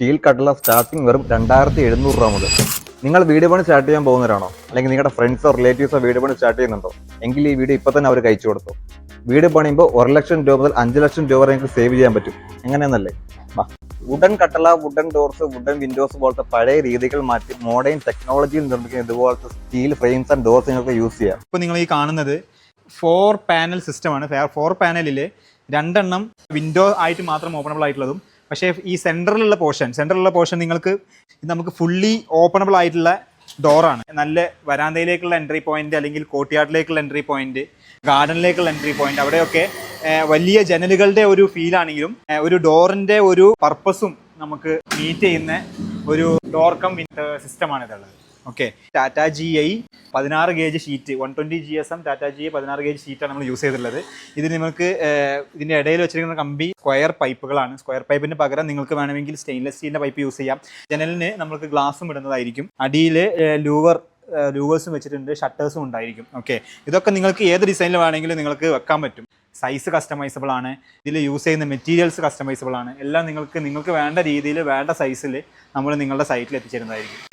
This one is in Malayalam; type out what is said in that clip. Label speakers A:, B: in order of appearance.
A: സ്റ്റീൽ കട്ടിലെ സ്റ്റാർട്ടിംഗ് വെറും രണ്ടായിരത്തി എഴുന്നൂറ് രൂപ മുതൽ. നിങ്ങൾ വീട് പണി സ്റ്റാർട്ട് ചെയ്യാൻ പോകുന്നവരാണോ? അല്ലെങ്കിൽ നിങ്ങളുടെ ഫ്രണ്ട്സോ റിലേറ്റീവ്സോ വീട് പണി സ്റ്റാർട്ട് ചെയ്യുന്നുണ്ടോ? എങ്കിൽ ഈ വീഡിയോ ഇപ്പൊ തന്നെ അവർ കഴിച്ചു കൊടുത്തു? വീട് പണിയുമ്പോൾ ഒരു ലക്ഷം രൂപ മുതൽ അഞ്ച് ലക്ഷം രൂപ വരെ നിങ്ങൾക്ക് സേവ് ചെയ്യാൻ പറ്റും. എങ്ങനെയെന്നല്ലേ? വുഡൻ കട്ടള വുഡൻ ഡോർസ് വുഡൻ വിൻഡോസ് പോലത്തെ പഴയ രീതികൾ മാറ്റി മോഡേൺ ടെക്നോളജിയിൽ നിർമ്മിക്കുന്ന ഇതുപോലത്തെ സ്റ്റീൽ ഫ്രെയിംസ് ആൻഡ് ഡോർസ് നിങ്ങൾക്ക് യൂസ് ചെയ്യാം.
B: ഇപ്പോൾ നിങ്ങൾ ഈ കാണുന്നത് ഫോർ പാനൽ സിസ്റ്റമാണ് ഫോർ പാനലിൽ രണ്ടെണ്ണം വിൻഡോ ആയിട്ട് മാത്രം ഓപ്പണബിൾ ആയിട്ടുള്ളതും പക്ഷേ ഈ സെന്ററിലുള്ള പോർഷൻ സെന്ററിലുള്ള പോർഷൻ നിങ്ങൾക്ക് നമുക്ക് ഫുള്ളി ഓപ്പണബിൾ ആയിട്ടുള്ള ഡോറാണ് നല്ല വരാന്തയിലേക്കുള്ള എൻട്രി പോയിന്റ് അല്ലെങ്കിൽ കോട്ടിയാട്ടിലേക്കുള്ള എൻട്രി പോയിന്റ് ഗാർഡനിലേക്കുള്ള എൻട്രി പോയിന്റ് അവിടെയൊക്കെ വലിയ ജനലുകളുടെ ഒരു ഫീലാണെങ്കിലും ഒരു ഡോറിന്റെ ഒരു പർപ്പസും നമുക്ക് മീറ്റ് ചെയ്യുന്ന ഒരു ഡോർ കം സിസ്റ്റമാണ് ഇതുള്ളത്. ഓക്കെ ടാറ്റ ജി ഐ പതിനാറ് gauge sheet one twenty G S M Tata G പതിനാറ് ഗേജ് ഷീറ്റാണ് നമ്മൾ യൂസ് ചെയ്തിട്ടുള്ളത്. ഇത് നിങ്ങൾക്ക് ഇതിന്റെ ഇടയിൽ വെച്ചിരിക്കുന്ന കമ്പി സ്ക്വയർ പൈപ്പുകളാണ് സ്ക്വയർ പൈപ്പിന് പകരം നിങ്ങൾക്ക് വേണമെങ്കിൽ സ്റ്റെയിൻലെസ് സ്റ്റീലിന്റെ പൈപ്പ് യൂസ് ചെയ്യാം. ജനലിന് നമുക്ക് ഗ്ലാസും ഇടുന്നതായിരിക്കും. അടിയിൽ ലൂവർ ലൂവേഴ്സും വെച്ചിട്ടുണ്ട് ഷട്ടേഴ്സും ഉണ്ടായിരിക്കും. ഓക്കെ ഇതൊക്കെ നിങ്ങൾക്ക് ഏത് ഡിസൈനിൽ വേണമെങ്കിലും നിങ്ങൾക്ക് വെക്കാൻ പറ്റും. സൈസ് കസ്റ്റമൈസബിൾ ആണ്. ഇതിൽ യൂസ് ചെയ്യുന്ന മെറ്റീരിയൽസ് കസ്റ്റമൈസബിൾ ആണ്. എല്ലാം നിങ്ങൾക്ക് നിങ്ങൾക്ക് വേണ്ട രീതിയിൽ വേണ്ട സൈസിൽ നമ്മൾ നിങ്ങളുടെ സൈറ്റിൽ എത്തിച്ചേരുന്നതായിരിക്കും.